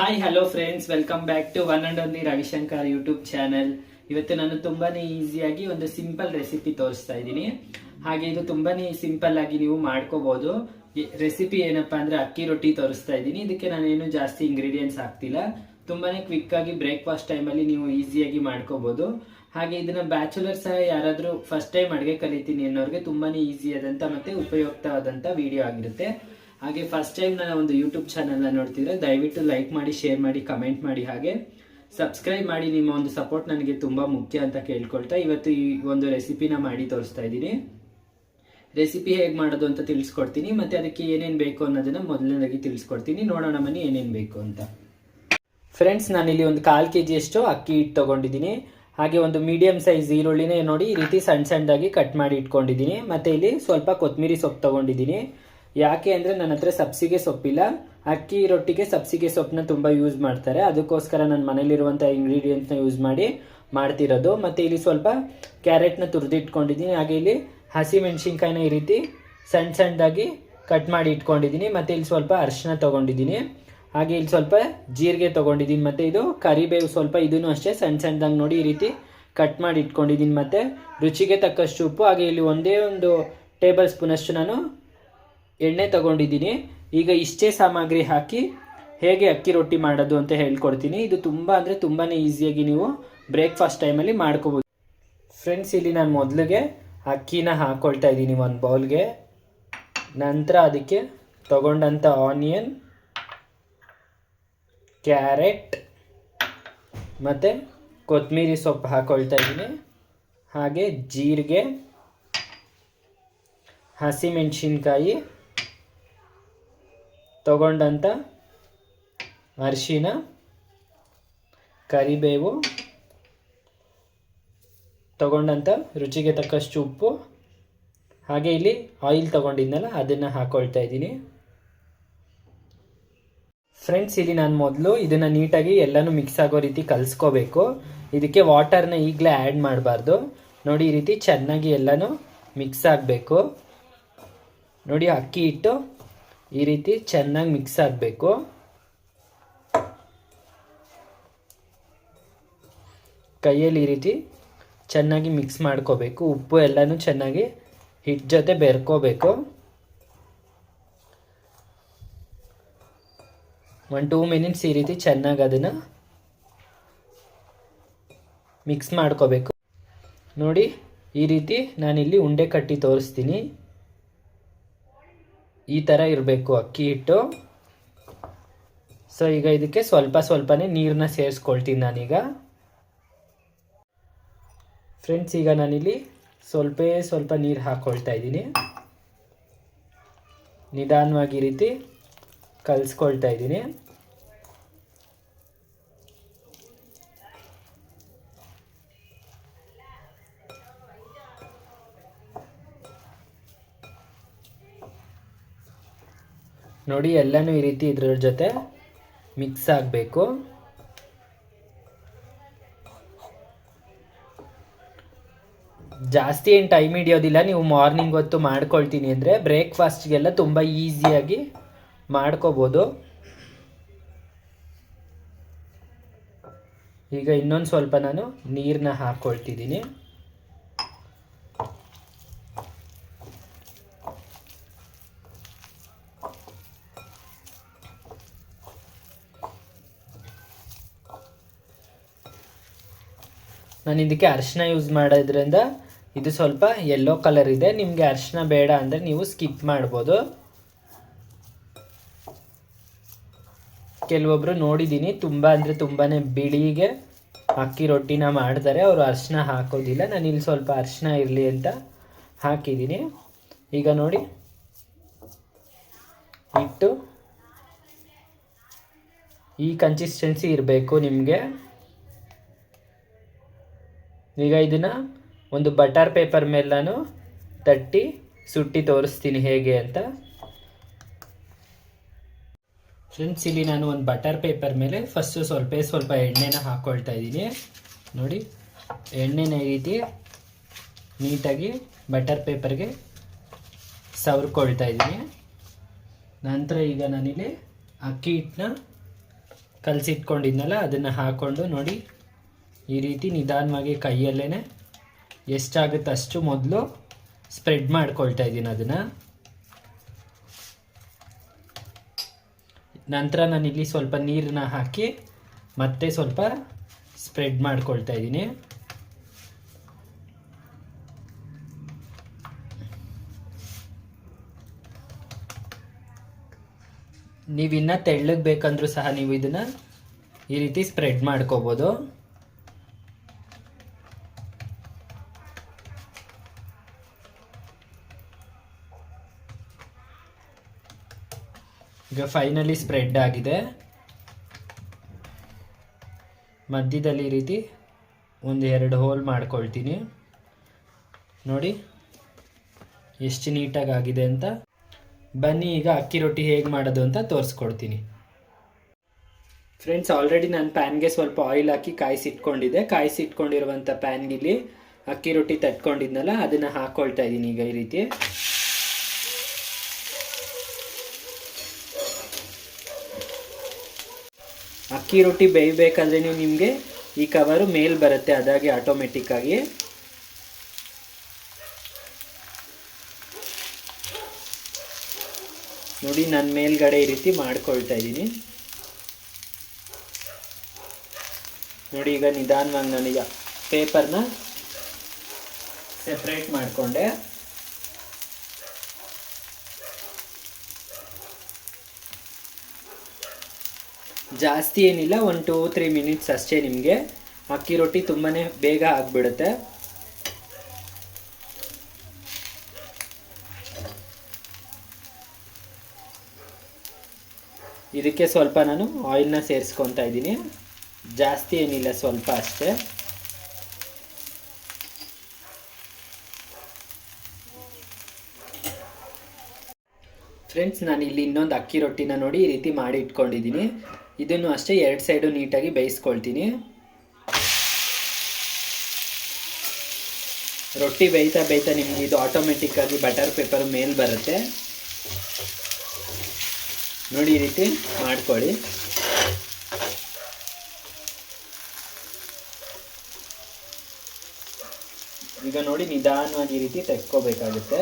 Hi hello friends welcome back to one and only Ravishankar YouTube channel ಇವತ್ತು ನಾನು ತುಂಬಾನೇ ಈಸಿಯಾಗಿ ಒಂದು ಸಿಂಪಲ್ ರೆಸಿಪಿ ತೋರಿಸ್ತಾ ಇದ್ದೀನಿ. ಹಾಗೆ ಇದು ತುಂಬಾನೇ ಸಿಂಪಲ್ ಆಗಿ ನೀವು ಮಾಡ್ಕೋಬಹುದು ರೆಸಿಪಿ ಏನಪ್ಪಾ ಅಂದ್ರೆ ಅಕ್ಕಿ ರೊಟ್ಟಿ ತೋರಿಸ್ತಾ ಇದ್ದೀನಿ. ಇದಕ್ಕೆ ನಾನೇನು ಜಾಸ್ತಿ ಇಂಗ್ರೀಡಿಯೆಂಟ್ಸ್ ಹಾಕ್ತಿಲ್ಲ. ತುಂಬಾನೇ ಕ್ವಿಕ್ ಆಗಿ ಬ್ರೇಕ್ಫಾಸ್ಟ್ ಟೈಮಲ್ಲಿ ನೀವು ಈಸಿಯಾಗಿ ಮಾಡ್ಕೋಬಹುದು ಹಾಗೆ ಇದನ್ನ ಬ್ಯಾಚುಲರ್ ಸಹ ಯಾರಾದ್ರೂ ಫಸ್ಟ್ ಟೈಮ್ ಅಡುಗೆ ಕಲಿತೀನಿ ಅನ್ನೋರಿಗೆ ತುಂಬಾನೇ ಈಸಿ ಆದಂತ ಮತ್ತೆ ಉಪಯುಕ್ತವಾದಂತ ವಿಡಿಯೋ ಆಗಿರುತ್ತೆ. ಹಾಗೆ ಫಸ್ಟ್ ಟೈಮ್ ನನ್ನ ಒಂದು ಯೂಟ್ಯೂಬ್ ಚಾನಲ್ ನೋಡ್ತಿದ್ರೆ ದಯವಿಟ್ಟು ಲೈಕ್ ಮಾಡಿ ಶೇರ್ ಮಾಡಿ ಕಮೆಂಟ್ ಮಾಡಿ ಹಾಗೆ ಸಬ್ಸ್ಕ್ರೈಬ್ ಮಾಡಿ. ನಿಮ್ಮ ಒಂದು ಸಪೋರ್ಟ್ ನನಗೆ ತುಂಬಾ ಮುಖ್ಯ ಅಂತ ಕೇಳ್ಕೊಳ್ತಾ ಇವತ್ತು ಈ ಒಂದು ರೆಸಿಪಿನ ಮಾಡಿ ತೋರಿಸ್ತಾ ಇದ್ದೀನಿ. ರೆಸಿಪಿ ಹೇಗೆ ಮಾಡೋದು ಅಂತ ತಿಳಿಸ್ಕೊಡ್ತೀನಿ, ಮತ್ತೆ ಅದಕ್ಕೆ ಏನೇನು ಬೇಕು ಅನ್ನೋದನ್ನು ಮೊದಲನೇದಾಗಿ ತಿಳಿಸ್ಕೊಡ್ತೀನಿ. ನೋಡೋಣ ಮನೆ ಏನೇನು ಬೇಕು ಅಂತ. ಫ್ರೆಂಡ್ಸ್ ನಾನಿಲ್ಲಿ ಒಂದು ಕಾಲು ಕೆ ಜಿಯಷ್ಟು ಅಕ್ಕಿ ಹಿಟ್ಟು ತೊಗೊಂಡಿದ್ದೀನಿ. ಹಾಗೆ ಒಂದು ಮೀಡಿಯಂ ಸೈಜ್ ಈರುಳ್ಳಿನೇ ನೋಡಿ, ಈ ರೀತಿ ಸಣ್ಣ ಸಣ್ಣದಾಗಿ ಕಟ್ ಮಾಡಿ ಇಟ್ಕೊಂಡಿದ್ದೀನಿ. ಮತ್ತೆ ಇಲ್ಲಿ ಸ್ವಲ್ಪ ಕೊತ್ತಂಬರಿ ಸೊಪ್ಪು ತೊಗೊಂಡಿದ್ದೀನಿ. ಯಾಕೆ ಅಂದರೆ ನನ್ನ ಹತ್ರ ಸಬ್ಸಿಗೆ ಸೊಪ್ಪಿಲ್ಲ ಅಕ್ಕಿ ರೊಟ್ಟಿಗೆ ಸಬ್ಸಿಗೆ ಸೊಪ್ಪನ್ನ ತುಂಬ ಯೂಸ್ ಮಾಡ್ತಾರೆ. ಅದಕ್ಕೋಸ್ಕರ ನನ್ನ ಮನೇಲಿರುವಂಥ ಇಂಗ್ರೀಡಿಯೆಂಟ್ಸ್ನ ಯೂಸ್ ಮಾಡಿ ಮಾಡ್ತಿರೋದು. ಮತ್ತು ಇಲ್ಲಿ ಸ್ವಲ್ಪ ಕ್ಯಾರೆಟ್ನ ತುರಿದಿಟ್ಕೊಂಡಿದ್ದೀನಿ. ಹಾಗೆ ಇಲ್ಲಿ ಹಸಿ ಮೆಣಸಿನ್ಕಾಯಿನ ಈ ರೀತಿ ಸಣ್ಣ ಸಣ್ಣದಾಗಿ ಕಟ್ ಮಾಡಿ ಇಟ್ಕೊಂಡಿದ್ದೀನಿ. ಮತ್ತು ಇಲ್ಲಿ ಸ್ವಲ್ಪ ಅರಿಶಿನ ತೊಗೊಂಡಿದ್ದೀನಿ. ಹಾಗೆ ಇಲ್ಲಿ ಸ್ವಲ್ಪ ಜೀರಿಗೆ ತೊಗೊಂಡಿದ್ದೀನಿ. ಮತ್ತು ಇದು ಕರಿಬೇವು ಸ್ವಲ್ಪ ಇದನ್ನು ಅಷ್ಟೇ ಸಣ್ಣ ಸಣ್ಣದಾಗಿ ನೋಡಿ ಈ ರೀತಿ ಕಟ್ ಮಾಡಿ ಇಟ್ಕೊಂಡಿದ್ದೀನಿ. ಮತ್ತು ರುಚಿಗೆ ತಕ್ಕಷ್ಟು ಉಪ್ಪು. ಹಾಗೆ ಇಲ್ಲಿ ಒಂದೇ ಒಂದು ಟೇಬಲ್ ಸ್ಪೂನಷ್ಟು ನಾನು ಎಣ್ಣೆ ತಗೊಂಡಿದ್ದೀನಿ. ಈಗ ಇಷ್ಟೇ ಸಾಮಗ್ರಿ ಹಾಕಿ ಹೇಗೆ ಅಕ್ಕಿ ರೊಟ್ಟಿ ಮಾಡೋದು ಅಂತ ಹೇಳ್ಕೊಡ್ತೀನಿ. ಇದು ತುಂಬ ಅಂದರೆ ತುಂಬಾ ಈಸಿಯಾಗಿ ನೀವು ಬ್ರೇಕ್ಫಾಸ್ಟ್ ಟೈಮಲ್ಲಿ ಮಾಡ್ಕೋಬೋದು. ಫ್ರೆಂಡ್ಸ್, ಇಲ್ಲಿ ನಾನು ಮೊದಲಿಗೆ ಅಕ್ಕಿನ ಹಾಕ್ಕೊಳ್ತಾ ಇದ್ದೀನಿ ಒಂದು ಬೌಲ್ಗೆ. ನಂತರ ಅದಕ್ಕೆ ತಗೊಂಡಂಥ ಆನಿಯನ್, ಕ್ಯಾರೆಟ್ ಮತ್ತು ಕೊತ್ತಂಬರಿ ಸೊಪ್ಪು ಹಾಕ್ಕೊಳ್ತಾ ಇದ್ದೀನಿ. ಹಾಗೆ ಜೀರಿಗೆ, ಹಸಿಮೆಣಸಿನ್ಕಾಯಿ ತಗೊಂಡಂಥ ಅರಿಶಿನ, ಕರಿಬೇವು ತಗೊಂಡಂಥ ರುಚಿಗೆ ತಕ್ಕಷ್ಟು ಉಪ್ಪು. ಹಾಗೆ ಇಲ್ಲಿ ಆಯಿಲ್ ತಗೊಂಡಿದ್ನಲ್ಲ, ಅದನ್ನು ಹಾಕ್ಕೊಳ್ತಾ ಇದ್ದೀನಿ. ಫ್ರೆಂಡ್ಸ್ ಇಲ್ಲಿ ನಾನು ಮೊದಲು ಇದನ್ನು ನೀಟಾಗಿ ಎಲ್ಲನೂ ಮಿಕ್ಸ್ ಆಗೋ ರೀತಿ ಕಲಿಸ್ಕೋಬೇಕು. ಇದಕ್ಕೆ ವಾಟರ್ನ ಈಗಲೇ ಆ್ಯಡ್ ಮಾಡಬಾರ್ದು. ನೋಡಿ, ಈ ರೀತಿ ಚೆನ್ನಾಗಿ ಎಲ್ಲನೂ ಮಿಕ್ಸ್ ಆಗಬೇಕು. ನೋಡಿ, ಅಕ್ಕಿ ಹಿಟ್ಟು ಈ ರೀತಿ ಚೆನ್ನಾಗಿ ಮಿಕ್ಸ್ ಆಗಬೇಕು. ಕೈಯಲ್ಲಿ ಈ ರೀತಿ ಚೆನ್ನಾಗಿ ಮಿಕ್ಸ್ ಮಾಡ್ಕೋಬೇಕು. ಉಪ್ಪು ಎಲ್ಲನೂ ಚೆನ್ನಾಗಿ ಹಿಟ್ ಜೊತೆ ಬೆರ್ಕೋಬೇಕು. ಒನ್ ಟೂ ಮಿನಿಟ್ಸ್ ಈ ರೀತಿ ಚೆನ್ನಾಗಿ ಅದನ್ನು ಮಿಕ್ಸ್ ಮಾಡ್ಕೋಬೇಕು. ನೋಡಿ, ಈ ರೀತಿ ನಾನಿಲ್ಲಿ ಉಂಡೆ ಕಟ್ಟಿ ತೋರಿಸ್ತೀನಿ. ಈ ಥರ ಇರಬೇಕು ಅಕ್ಕಿ ಹಿಟ್ಟು. ಸೊ ಈಗ ಇದಕ್ಕೆ ಸ್ವಲ್ಪ ಸ್ವಲ್ಪನೇ ನೀರನ್ನ ಸೇರಿಸ್ಕೊಳ್ತೀನಿ ನಾನೀಗ. ಫ್ರೆಂಡ್ಸ್ ಈಗ ನಾನಿಲ್ಲಿ ಸ್ವಲ್ಪ ಸ್ವಲ್ಪ ನೀರು ಹಾಕ್ಕೊಳ್ತಾ ಇದ್ದೀನಿ. ನಿಧಾನವಾಗಿ ರೀತಿ ಕಲಿಸ್ಕೊಳ್ತಾ ಇದ್ದೀನಿ. ನೋಡಿ, ಎಲ್ಲನೂ ಈ ರೀತಿ ಇದ್ರ ಜೊತೆ ಮಿಕ್ಸ್ ಆಗಬೇಕು. ಜಾಸ್ತಿ ಏನು ಟೈಮ್ ಹಿಡಿಯೋದಿಲ್ಲ. ನೀವು ಮಾರ್ನಿಂಗ್ ಹೊತ್ತು ಮಾಡ್ಕೊಳ್ತೀನಿ ಅಂದರೆ ಬ್ರೇಕ್ಫಾಸ್ಟ್ಗೆಲ್ಲ ತುಂಬ ಈಸಿಯಾಗಿ ಮಾಡ್ಕೋಬೋದು. ಈಗ ಇನ್ನೊಂದು ಸ್ವಲ್ಪ ನಾನು ನೀರನ್ನ ಹಾಕ್ಕೊಳ್ತಿದ್ದೀನಿ ನಾನು ಇದಕ್ಕೆ ಅರಿಶಿನ ಯೂಸ್ ಮಾಡೋದ್ರಿಂದ ಇದು ಸ್ವಲ್ಪ ಯೆಲ್ಲೋ ಕಲರ್ ಇದೆ. ನಿಮಗೆ ಅರಿಶಿನ ಬೇಡ ಅಂದರೆ ನೀವು ಸ್ಕಿಪ್ ಮಾಡ್ಬೋದು. ಕೆಲವೊಬ್ಬರು ನೋಡಿದ್ದೀನಿ ತುಂಬ ಅಂದರೆ ತುಂಬಾ ಬಿಳಿಗೆ ಅಕ್ಕಿ ರೊಟ್ಟಿನ ಮಾಡ್ತಾರೆ. ಅವರು ಅರಿಶಿನ ಹಾಕೋದಿಲ್ಲ. ನಾನು ಇಲ್ಲಿ ಸ್ವಲ್ಪ ಅರಿಶಿನ ಇರಲಿ ಅಂತ ಹಾಕಿದ್ದೀನಿ ಈಗ ನೋಡಿ. ಇಟ್ಟು ಈ ಕನ್ಸಿಸ್ಟೆನ್ಸಿ ಇರಬೇಕು ನಿಮಗೆ. ಈಗ ಇದನ್ನು ಒಂದು ಬಟರ್ ಪೇಪರ್ ಮೇಲೆ ತಟ್ಟಿ ಸುಟ್ಟಿ ತೋರಿಸ್ತೀನಿ ಹೇಗೆ ಅಂತ. ಫ್ರೆಂಡ್ಸ್ ಇಲ್ಲಿ ನಾನು ಒಂದು ಬಟರ್ ಪೇಪರ್ ಮೇಲೆ ಫಸ್ಟು ಸ್ವಲ್ಪ ಸ್ವಲ್ಪ ಎಣ್ಣೆನ ಹಾಕ್ಕೊಳ್ತಾ ಇದ್ದೀನಿ. ನೋಡಿ, ಎಣ್ಣೆನ ಈ ರೀತಿ ನೀಟಾಗಿ ಬಟರ್ ಪೇಪರ್ಗೆ ಸವರ್ಕೊಳ್ತಾ ಇದ್ದೀನಿ. ನಂತರ ಈಗ ನಾನಿಲ್ಲಿ ಅಕ್ಕಿ ಹಿಟ್ಟನ್ನ ಕಲಸಿಟ್ಕೊಂಡಿದ್ನಲ್ಲ, ಅದನ್ನು ಹಾಕ್ಕೊಂಡು ನೋಡಿ. ಈ ರೀತಿ ನಿಧಾನವಾಗಿ ಕೈಯಲ್ಲೇ ಎಷ್ಟಾಗುತ್ತೆ ಅಷ್ಟು ಮೊದಲು ಸ್ಪ್ರೆಡ್ ಮಾಡ್ಕೊಳ್ತಾ ಇದ್ದೀನಿ ಅದನ್ನು. ನಂತರ ನಾನಿಲ್ಲಿ ಸ್ವಲ್ಪ ನೀರನ್ನ ಹಾಕಿ ಮತ್ತೆ ಸ್ವಲ್ಪ ಸ್ಪ್ರೆಡ್ ಮಾಡ್ಕೊಳ್ತಾ ಇದ್ದೀನಿ. ನೀವು ಇನ್ನ ತೆಳ್ಳಗೆ ಬೇಕಂದ್ರೂ ಸಹ ನೀವು ಇದನ್ನ ಈ ರೀತಿ ಸ್ಪ್ರೆಡ್ ಮಾಡ್ಕೋಬೋದು. ಈಗ ಫೈನಲಿ ಸ್ಪ್ರೆಡ್ ಆಗಿದೆ. ಮಧ್ಯದಲ್ಲಿ ಈ ರೀತಿ ಒಂದು ಎರಡು ಹೋಲ್ ಮಾಡ್ಕೊಳ್ತೀನಿ. ನೋಡಿ, ಎಷ್ಟು ನೀಟಾಗಿ ಆಗಿದೆ ಅಂತ. ಬನ್ನಿ, ಈಗ ಅಕ್ಕಿ ರೊಟ್ಟಿ ಹೇಗೆ ಮಾಡೋದು ಅಂತ ತೋರಿಸ್ಕೊಡ್ತೀನಿ. ಫ್ರೆಂಡ್ಸ್ ಆಲ್ರೆಡಿ ನಾನು ಪ್ಯಾನ್ಗೆ ಸ್ವಲ್ಪ ಆಯಿಲ್ ಹಾಕಿ ಕಾಯಿಸಿಟ್ಕೊಂಡಿದ್ದೆ. ಕಾಯಿಸಿಟ್ಕೊಂಡಿರುವಂಥ ಪ್ಯಾನ್ಗಿಲ್ಲಿ ಅಕ್ಕಿ ರೊಟ್ಟಿ ತಟ್ಕೊಂಡಿದ್ನಲ್ಲ, ಅದನ್ನು ಹಾಕ್ಕೊಳ್ತಾ ಇದ್ದೀನಿ ಈಗ ಈ ರೀತಿ. ಅಕ್ಕಿ ರೊಟ್ಟಿ ಬೇಯಬೇಕಾದ್ರೆ ನೀವು ನಿಮಗೆ ಈ ಕವರು ಮೇಲ್ ಬರುತ್ತೆ, ಅದಾಗಿ ಆಟೋಮೆಟಿಕ್ಕಾಗಿ ನೋಡಿ, ನಾನು ಮೇಲ್ಗಡೆ ಈ ರೀತಿ ಮಾಡ್ಕೊಳ್ತಾ ಇದ್ದೀನಿ. ನೋಡಿ, ಈಗ ನಿಧಾನವಾಗಿ ನಾನೀಗ ಪೇಪರ್ನ ಸೆಪ್ರೇಟ್ ಮಾಡಿಕೊಂಡೆ. ಜಾಸ್ತಿ ಏನಿಲ್ಲ, ಒಂದು ಟೂ ತ್ರೀ ಮಿನಿಟ್ಸ್ ಅಷ್ಟೇ ನಿಮಗೆ. ಅಕ್ಕಿ ರೊಟ್ಟಿ ತುಂಬಾ ಬೇಗ ಆಗಿಬಿಡುತ್ತೆ. ಇದಕ್ಕೆ ಸ್ವಲ್ಪ ನಾನು ಆಯಿಲ್ನ ಸೇರಿಸ್ಕೊತಾ ಇದ್ದೀನಿ. ಜಾಸ್ತಿ ಏನಿಲ್ಲ, ಸ್ವಲ್ಪ ಅಷ್ಟೇ. ಫ್ರೆಂಡ್ಸ್ ನಾನು ಇಲ್ಲಿ ಇನ್ನೊಂದು ಅಕ್ಕಿ ರೊಟ್ಟಿನ ನೋಡಿ ಈ ರೀತಿ ಮಾಡಿ ಇಟ್ಕೊಂಡಿದ್ದೀನಿ. ಇದನ್ನು ಅಷ್ಟೇ ಎರಡು ಸೈಡು ನೀಟಾಗಿ ಬೇಯಿಸ್ಕೊಳ್ತೀನಿ. ರೊಟ್ಟಿ ಬೇಯ್ತಾ ಬೇಯ್ತಾ ನಿಮ್ಗೆ ಇದು ಆಟೋಮೆಟಿಕ್ಕಾಗಿ ಬಟರ್ ಪೇಪರ್ ಮೇಲೆ ಬರುತ್ತೆ. ನೋಡಿ ಈ ರೀತಿ ಮಾಡ್ಕೊಳ್ಳಿ. ಈಗ ನೋಡಿ ನಿಧಾನವಾಗಿ ಈ ರೀತಿ ತೆಕ್ಕೋಬೇಕಾಗುತ್ತೆ.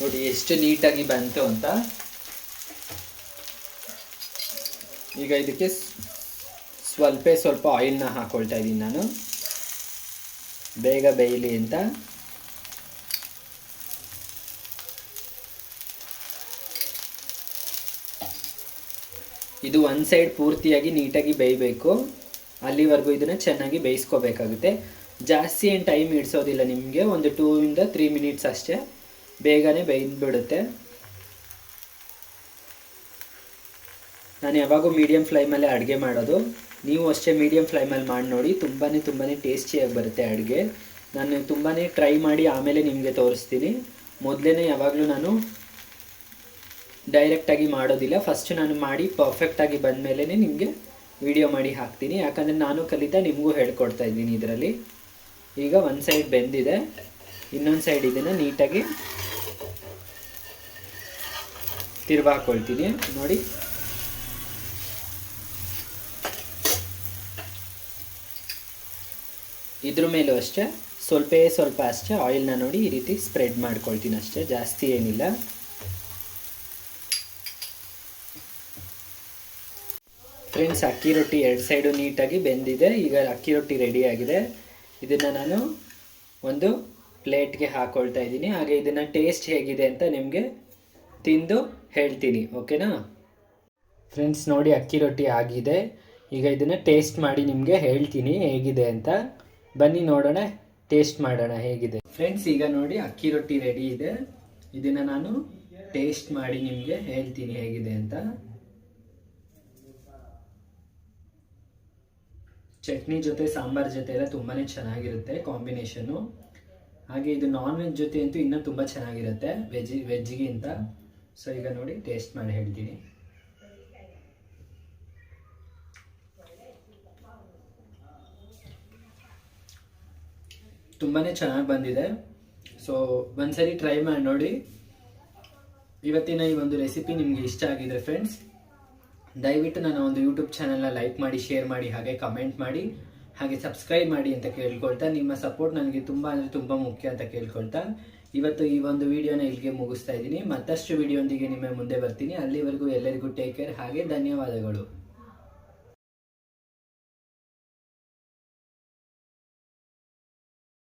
ನೋಡಿ, ಎಷ್ಟು ನೀಟಾಗಿ ಬಂತು ಅಂತ. ಈಗ ಇದಕ್ಕೆ ಸ್ವಲ್ಪ ಸ್ವಲ್ಪ ಆಯಿಲ್ನ ಹಾಕೊಳ್ತಾ ಇದ್ದೀನಿ ನಾನು. ಬೇಗ ಬೇಯಲಿ ಅಂತ. ಇದು ಒಂದು ಸೈಡ್ ಪೂರ್ತಿಯಾಗಿ ನೀಟಾಗಿ ಬೇಯಬೇಕು. ಅಲ್ಲಿವರೆಗೂ ಇದನ್ನು ಚೆನ್ನಾಗಿ ಬೇಯಿಸ್ಕೋಬೇಕಾಗುತ್ತೆ. ಜಾಸ್ತಿ ಏನು ಟೈಮ್ ಇಡ್ಸೋದಿಲ್ಲ ನಿಮಗೆ. ಒಂದು ಟೂ ಇಂದ ತ್ರೀ ಮಿನಿಟ್ಸ್ ಅಷ್ಟೇ. ಬೇಗನೆ ಬೆಂದ್ಬಿಡುತ್ತೆ. ನಾನು ಯಾವಾಗೂ ಮೀಡಿಯಮ್ ಫ್ಲೈಮಲ್ಲೇ ಅಡುಗೆ ಮಾಡೋದು. ನೀವು ಅಷ್ಟೇ ಮೀಡಿಯಮ್ ಫ್ಲೈಮಲ್ಲಿ ಮಾಡಿ ನೋಡಿ ತುಂಬಾ ತುಂಬಾ ಟೇಸ್ಟಿಯಾಗಿ ಬರುತ್ತೆ ಅಡುಗೆ. ನಾನು ತುಂಬಾ ಟ್ರೈ ಮಾಡಿ ಆಮೇಲೆ ನಿಮಗೆ ತೋರಿಸ್ತೀನಿ. ಮೊದಲೇ ಯಾವಾಗಲೂ ನಾನು ಡೈರೆಕ್ಟಾಗಿ ಮಾಡೋದಿಲ್ಲ. ಫಸ್ಟ್ ನಾನು ಮಾಡಿ ಪರ್ಫೆಕ್ಟಾಗಿ ಬಂದಮೇಲೆ ನಿಮಗೆ ವಿಡಿಯೋ ಮಾಡಿ ಹಾಕ್ತೀನಿ. ಯಾಕಂದರೆ ನಾನು ಕಲಿತಾ ನಿಮಗೂ ಹೇಳ್ಕೊಡ್ತಾ ಇದ್ದೀನಿ ಇದರಲ್ಲಿ. ಈಗ ಒಂದು ಸೈಡ್ ಬೆಂದಿದೆ. ಇನ್ನೊಂದು ಸೈಡ್ ಇದನ್ನು ನೀಟಾಗಿ ತಿರ್ವಾ ಹಾಕೊಳ್ತೀನಿ. ನೋಡಿ. ಇದ್ರ ಮೇಲೂ ಅಷ್ಟೇ, ಸ್ವಲ್ಪ ಸ್ವಲ್ಪ ಅಷ್ಟೇ ಆಯಿಲ್ನ ನೋಡಿ ಈ ರೀತಿ ಸ್ಪ್ರೆಡ್ ಮಾಡ್ಕೊಳ್ತೀನಿ ಅಷ್ಟೇ, ಜಾಸ್ತಿ ಏನಿಲ್ಲ. ಫ್ರೆಂಡ್ಸ್ ಅಕ್ಕಿ ರೊಟ್ಟಿ ಎರಡು ಸೈಡು ನೀಟಾಗಿ ಬೆಂದಿದೆ, ಈಗ ಅಕ್ಕಿ ರೊಟ್ಟಿ ರೆಡಿ ಆಗಿದೆ. ಇದನ್ನು ನಾನು ಒಂದು ಪ್ಲೇಟ್ಗೆ ಹಾಕ್ಕೊಳ್ತಾ ಇದ್ದೀನಿ. ಹಾಗೆ ಇದನ್ನು ಟೇಸ್ಟ್ ಹೇಗಿದೆ ಅಂತ ನಿಮಗೆ ತಿಂದು ಹೇಳ್ತೀನಿ ಓಕೆನಾ ಫ್ರೆಂಡ್ಸ್ ನೋಡಿ ಅಕ್ಕಿ ರೊಟ್ಟಿ ಆಗಿದೆ. ಈಗ ಇದನ್ನು ಟೇಸ್ಟ್ ಮಾಡಿ ನಿಮಗೆ ಹೇಳ್ತೀನಿ ಹೇಗಿದೆ ಅಂತ. ಬನ್ನಿ ನೋಡೋಣ ಟೇಸ್ಟ್ ಮಾಡೋಣ ಹೇಗಿದೆ. ಫ್ರೆಂಡ್ಸ್ ಈಗ ನೋಡಿ ಅಕ್ಕಿ ರೊಟ್ಟಿ ರೆಡಿ ಇದೆ. ಇದನ್ನು ನಾನು ಟೇಸ್ಟ್ ಮಾಡಿ ನಿಮಗೆ ಹೇಳ್ತೀನಿ ಹೇಗಿದೆ ಅಂತ. ಚಟ್ನಿ ಜೊತೆ, ಸಾಂಬಾರ್ ಜೊತೆ ಎಲ್ಲ ತುಂಬಾ ಚೆನ್ನಾಗಿರುತ್ತೆ ಕಾಂಬಿನೇಷನು ಹಾಗೆ ಇದು ನಾನ್ ವೆಜ್ ಜೊತೆ ಅಂತೂ ಇನ್ನೂ ತುಂಬ ಚೆನ್ನಾಗಿರುತ್ತೆ ವೆಜ್ ವೆಜ್ಗಿಂತ ಸೊ ಈಗ ನೋಡಿ ಟೇಸ್ಟ್ ಮಾಡಿ ಹೇಳ್ತೀನಿ. ತುಂಬಾ ಚೆನ್ನಾಗಿ ಬಂದಿದೆ. ಸೊ ಒಂದ್ಸರಿ ಟ್ರೈ ಮಾಡಿ ನೋಡಿ. ಇವತ್ತಿನ ಈ ಒಂದು ರೆಸಿಪಿ ನಿಮ್ಗೆ ಇಷ್ಟ ಆಗಿದೆ ಫ್ರೆಂಡ್ಸ್ ದಯವಿಟ್ಟು ನನ್ನ ಒಂದು ಯೂಟ್ಯೂಬ್ ಚಾನಲ್ನ ಲೈಕ್ ಮಾಡಿ ಶೇರ್ ಮಾಡಿ, ಹಾಗೆ ಕಮೆಂಟ್ ಮಾಡಿ, ಹಾಗೆ ಸಬ್ಸ್ಕ್ರೈಬ್ ಮಾಡಿ ಅಂತ ಕೇಳ್ಕೊಳ್ತಾ, ನಿಮ್ಮ ಸಪೋರ್ಟ್ ನನಗೆ ತುಂಬ ಅಂದರೆ ತುಂಬ ಮುಖ್ಯ ಅಂತ ಕೇಳ್ಕೊಳ್ತಾ. ಇವತ್ತು ಈ ಒಂದು ವಿಡಿಯೋನ ಇಲ್ಲಿಗೆ ಮುಗಿಸ್ತಾ ಇದ್ದೀನಿ. ಮತ್ತಷ್ಟು ವಿಡಿಯೋಂದಿಗೆ ನಿಮ್ಮ ಮುಂದೆ ಬರ್ತೀನಿ. ಅಲ್ಲಿವರೆಗೂ ಎಲ್ಲರಿಗೂ ಟೇಕ್ ಕೇರ್ ಹಾಗೆ ಧನ್ಯವಾದಗಳು.